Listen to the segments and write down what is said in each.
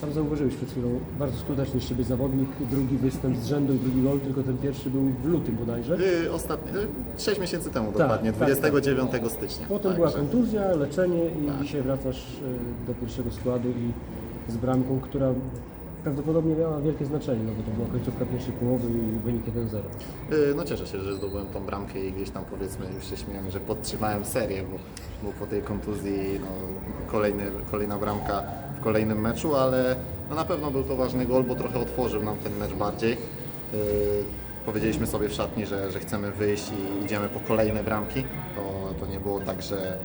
sam zauważyłeś przed chwilą, bardzo skuteczny z siebie zawodnik, drugi występ z rzędu i drugi gol, tylko ten pierwszy był w lutym bodajże. Y, Ostatni, y, 6 miesięcy temu Tak, dokładnie, tak, 29 stycznia. Potem była Także- kontuzja, leczenie i Tak. dzisiaj wracasz e, do pierwszego składu i z bramką, która prawdopodobnie miała wielkie znaczenie, no bo to była końcówka pierwszej połowy i wynik 1-0. Y, No cieszę się, że zdobyłem tą bramkę i gdzieś tam powiedzmy już się śmiałem, że podtrzymałem serię, bo, bo po tej kontuzji no, kolejny, kolejna bramka kolejnym meczu, ale no, na pewno był to ważny gol, bo trochę otworzył nam ten mecz bardziej. Y, Powiedzieliśmy sobie w szatni, że, że chcemy wyjść i idziemy po kolejne bramki. To, to nie było tak, że,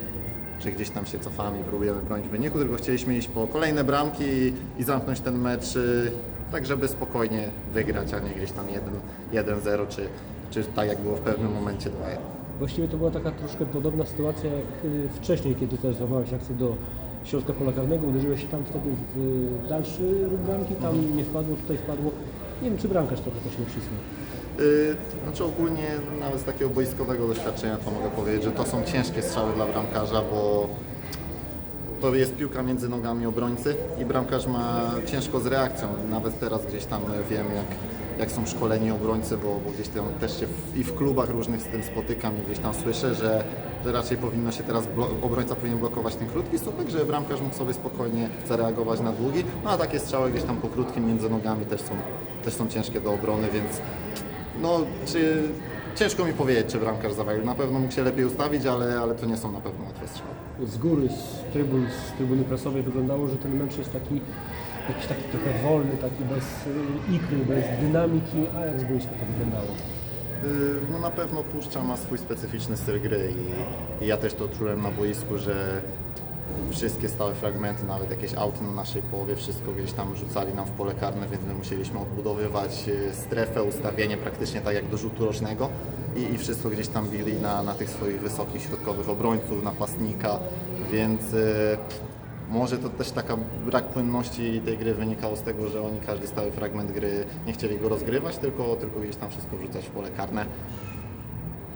że gdzieś tam się cofamy i próbujemy bronić wyniku, tylko chcieliśmy iść po kolejne bramki i, i zamknąć ten mecz y, tak, żeby spokojnie wygrać, a nie gdzieś tam 1 1-0 czy, czy tak jak było w pewnym momencie 2-1. Właściwie to była taka troszkę podobna sytuacja jak y, wcześniej, kiedy też złamałeś akcję do środka pola karnego, uderzyłeś się tam wtedy w dalszy róg bramki, tam nie wpadło, tutaj wpadło. Nie wiem, czy bramkarz trochę też nie przysnął. Yy, Znaczy ogólnie nawet z takiego boiskowego doświadczenia to mogę powiedzieć, że to są ciężkie strzały dla bramkarza, bo to jest piłka między nogami obrońcy i bramkarz ma ciężko z reakcją. Nawet teraz gdzieś tam wiem jak, jak są szkoleni obrońcy, bo, bo gdzieś tam też się w, i w klubach różnych z tym spotykam i gdzieś tam słyszę, że, że raczej powinno się teraz, obrońca powinien blokować ten krótki słupek, żeby bramkarz mógł sobie spokojnie zareagować na długi. No a takie strzały gdzieś tam po krótkim między nogami też są, też są ciężkie do obrony, więc no, czy ciężko mi powiedzieć, czy bramkarz zawalił. Na pewno mógł się lepiej ustawić, ale, ale to nie są na pewno łatwe strzały. Z góry, z trybun, z trybuny prasowej wyglądało, że ten mecz jest taki jakiś taki trochę wolny, taki bez y, ikry, bez dynamiki, a jak z boiska to wyglądało? Yy, No na pewno Puszcza ma swój specyficzny styl gry i, ja też to czułem na boisku, że wszystkie stałe fragmenty, nawet jakieś auty na naszej połowie, wszystko gdzieś tam rzucali nam w pole karne, więc my musieliśmy odbudowywać yy, strefę, ustawienie praktycznie tak jak do rzutu rocznego i, i wszystko gdzieś tam bili na, na tych swoich wysokich środkowych obrońców, napastnika, więc może to też taka brak płynności tej gry wynikało z tego, że oni każdy stały fragment gry nie chcieli go rozgrywać, tylko, tylko gdzieś tam wszystko wrzucać w pole karne.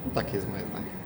No, takie jest moje zdanie.